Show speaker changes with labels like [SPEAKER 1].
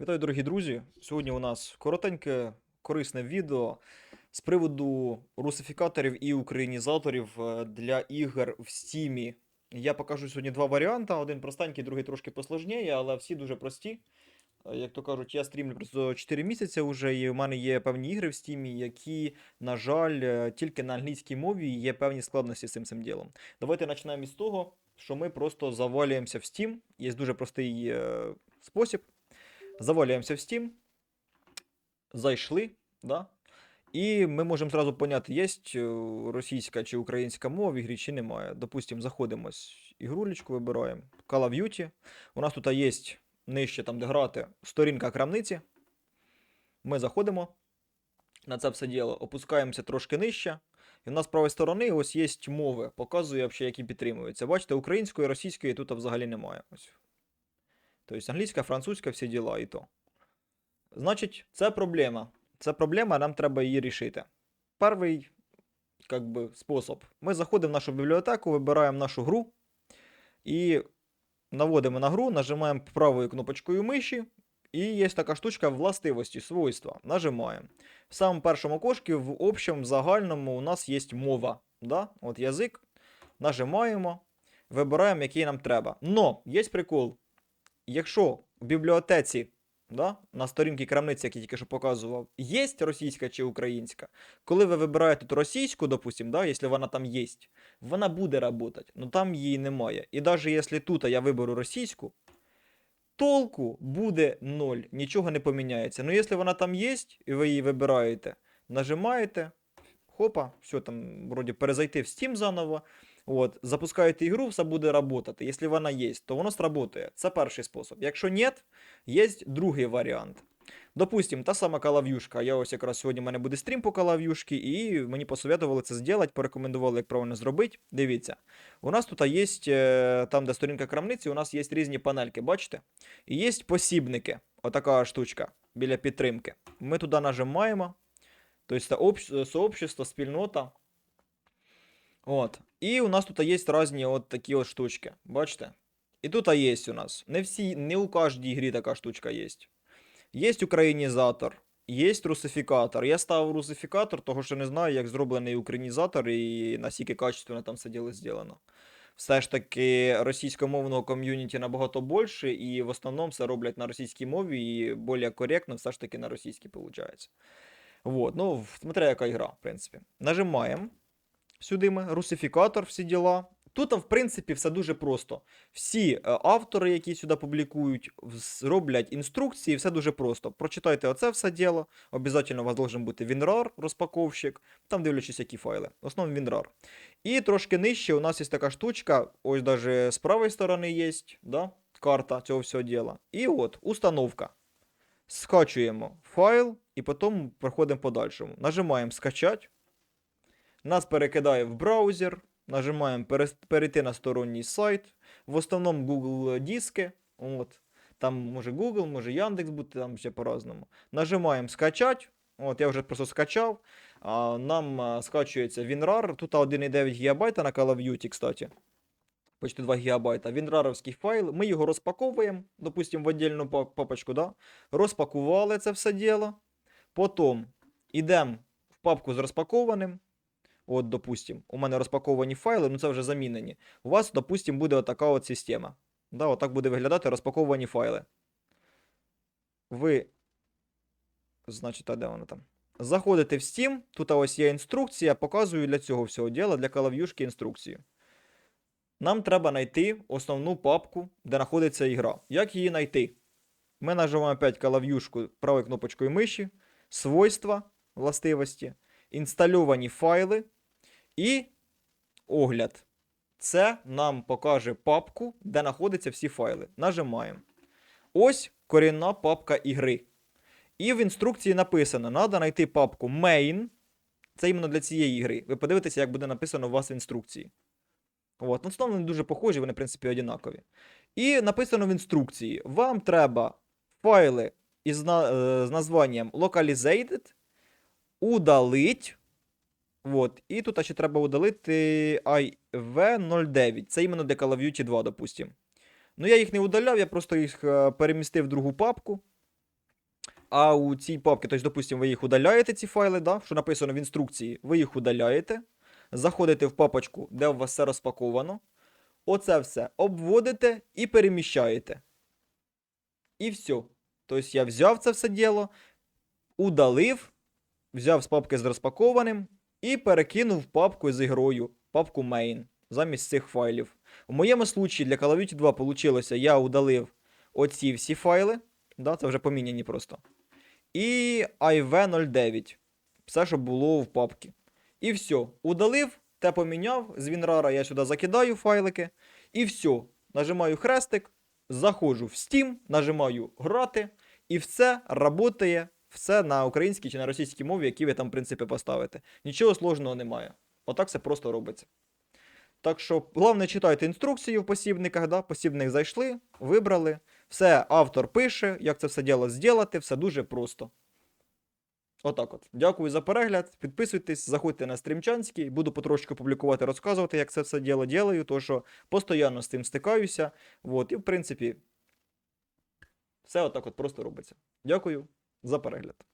[SPEAKER 1] Вітаю, дорогі друзі! Сьогодні у нас коротеньке, корисне відео з приводу русифікаторів і українізаторів е, для ігор в Steam. Я покажу сьогодні два варіанти: один простенький, другий трошки посложніє, але всі дуже прості. Е, Як то кажуть, я стрімлю просто 4 місяці вже, і в мене є певні ігри в Steam, які, на жаль, е, тільки на англійській мові є певні складності з цим цим ділом. Давайте почнемо із того, що ми просто завалюємося в Steam. Є дуже простий спосіб. Завалюємося в Steam. Зайшли, да? І ми можемо зразу поняти, є російська чи українська мова в ігрі, чи немає. Допустимо, заходимо ігрулечку, вибираємо Call of Duty. У нас тут є нижче, там, де грати, сторінка крамниці. Ми заходимо на це все діло, опускаємося трошки нижче. І в нас з правої сторони ось є мови, показує, які підтримуються. Бачите, української, російської тут взагалі немає. Ось. Тобто англійська, французька, всі діла і то. Значить, це проблема. Це проблема, нам треба її рішити. Перший как би, спосіб. Ми заходимо в нашу бібліотеку, вибираємо нашу гру і наводимо на гру, нажимаємо правою кнопочкою миші. І є така штучка властивості, свойства. Нажимаємо. В самому першому кошці, в общому, загальному, у нас є мова. Да? От язик. Нажимаємо, вибираємо, який нам треба. Но є прикол. Якщо в бібліотеці, да, на сторінці крамниці, як я тільки що показував, є російська чи українська, коли ви вибираєте тут російську, допустим, да, якщо вона там є, вона буде працювати, але там її немає. І навіть якщо тут я виберу російську, толку буде ноль, нічого не поміняється. Ну, якщо вона там є, і ви її вибираєте, нажимаєте, хопа, все там, вроді, перезайти в Steam заново. От, запускаєте ігру, все буде працювати. Якщо вона є, то воно сработає. Це перший спосіб. Якщо ні, є другий варіант. Допустим, та сама калав'юшка. Я ось якраз сьогодні в мене буде стрім по калав'юшки, і мені посоветували це зробити, порекомендували, як правильно зробити. Дивіться, у нас тут є, е, там, де сторінка крамниці, у нас є різні панельки, бачите? І є посібники. Отака штучка біля підтримки. Ми туди нажимаємо. Тобто сообщество, спільнота. От. І у нас тут є різні от такі от штучки. Бачите? І тут є у нас. Не всі, не у кожній грі така штучка є. Є українізатор, є русифікатор. Я ставив русифікатор, того що не знаю, як зроблений українізатор і наскільки качественно там все діло зроблено. Все ж таки російськомовного ком'юніті набагато більше, і в основному все роблять на російській мові, і більш коректно все ж таки на російській виходить. Вот, ну, смотря яка ігра, в принципі. Нажимаємо сюди ми, русифікатор, всі діла. Тут, в принципі, все дуже просто. Всі е, автори, які сюди публікують, роблять інструкції, все дуже просто. Прочитайте оце все діло. Обязательно у вас должен бути WinRAR, розпаковщик, там дивлячись, які файли. В основному WinRAR. І трошки нижче у нас є така штучка, ось даже з правої сторони є, да? карта цього всього діла. І от, установка. Скачуємо файл і потім проходимо подальшому. Нажимаємо скачать. Нас перекидає в браузер. Нажимаємо перейти на сторонній сайт. В основному Google диски. От. Там може Google, може Яндекс бути, там ще по-разному. Нажимаємо скачать. От, я вже просто скачав. А, нам а, скачується WinRAR. Тут 1,9 ГБ на Call of Duty, кстати. Почти 2 ГБ. WinRAR-овський файл. Ми його розпаковуємо, допустимо, в отдельну папочку. Да? Розпакували це все діло. Потім йдемо в папку з розпакованим. От, допустим, у мене розпаковані файли, ну це вже замінені. У вас, допустим, буде отака от система. Да, отак буде виглядати розпаковані файли. Ви. Значить, а де воно там? Заходите в Steam, тут ось є інструкція, показую для цього всього діла, для калав'юшки інструкцію. Нам треба знайти основну папку, де знаходиться ігра. Як її знайти? Ми нажимаємо опять калав'юшку правою кнопочкою миші, свойства, властивості, інстальовані файли і огляд. Це нам покаже папку, де знаходяться всі файли. Нажимаємо. Ось корінна папка ігри. І в інструкції написано: треба знайти папку main. Це іменно для цієї ігри. Ви подивитеся, як буде написано у вас в інструкції. От. Ну, знову вони дуже похожі, вони, в принципі, однакові. І написано в інструкції: вам треба файли із е, з названням localized удалить. Вот. І тут ще треба удалити IV09. Це іменно для Call of Duty 2, допустим. Ну, я їх не удаляв, я просто їх е, перемістив в другу папку. А у цій папці, тобто, допустимо, ви їх удаляєте, ці файли, да, що написано в інструкції, ви їх удаляєте, заходите в папочку, де у вас все розпаковано. Оце все обводите і переміщаєте. І все. Тобто я взяв це все діло, удалив, взяв з папки з розпакованим і перекинув папку з ігрою, папку main, замість цих файлів. У моєму случаї для Call of Duty 2 вийшло, я удалив оці всі файли, да, це вже поміняні просто. І IV09. Все, що було в папці. І все. Удалив, те поміняв. З WinRAR я сюди закидаю файлики. І все. Нажимаю хрестик, заходжу в Steam, нажимаю грати, і все працює, все на українській чи на російській мові, які ви там, в принципі, поставите. Нічого сложного немає. Отак все просто робиться. Так що, головне, читайте інструкцію в посібниках, да? посібник зайшли, вибрали. Все, автор пише, як це все діло зробити, все дуже просто. Отак от. Дякую за перегляд. Підписуйтесь, заходьте на стрімчанський. Буду потрошки публікувати, розказувати, як це все діло ділаю, тому що постійно з цим стикаюся. От, і в принципі, все отак от просто робиться. Дякую за перегляд.